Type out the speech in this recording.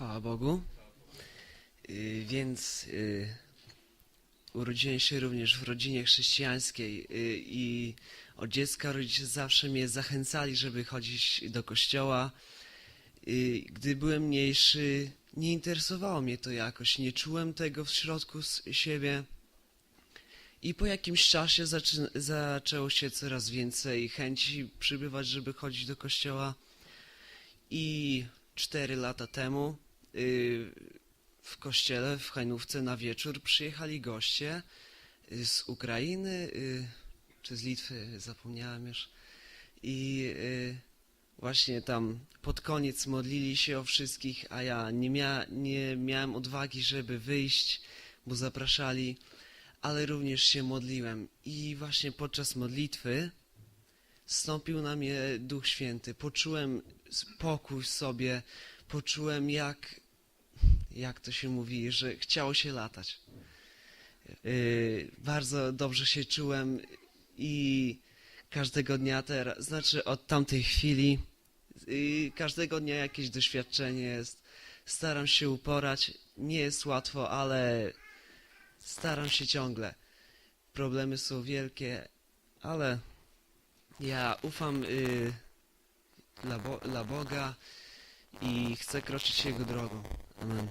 Chwała Bogu. Y, Więc y, urodziłem się również w rodzinie chrześcijańskiej y, i od dziecka rodzice zawsze mnie zachęcali, żeby chodzić do kościoła. Gdy byłem mniejszy, nie interesowało mnie to jakoś, nie czułem tego w środku siebie. I po jakimś czasie zaczy, zaczęło się coraz więcej chęci przybywać, żeby chodzić do kościoła. I cztery lata temu w kościele w Hajnówce na wieczór przyjechali goście y, z Ukrainy y, czy z Litwy, zapomniałem już. I y, właśnie tam pod koniec modlili się o wszystkich, a ja nie, mia nie miałem odwagi, żeby wyjść, bo zapraszali, ale również się modliłem. I właśnie podczas modlitwy stąpił na mnie Duch Święty. Poczułem spokój w sobie, poczułem jak, jak to się mówi, że chciało się latać. Yy, bardzo dobrze się czułem i każdego dnia teraz, znaczy od tamtej chwili, yy, każdego dnia jakieś doświadczenie jest. Staram się uporać, nie jest łatwo, ale staram się ciągle. Problemy są wielkie, ale ja ufam y, dla, Bo- dla Boga i chcę kroczyć Jego drogą. Amen.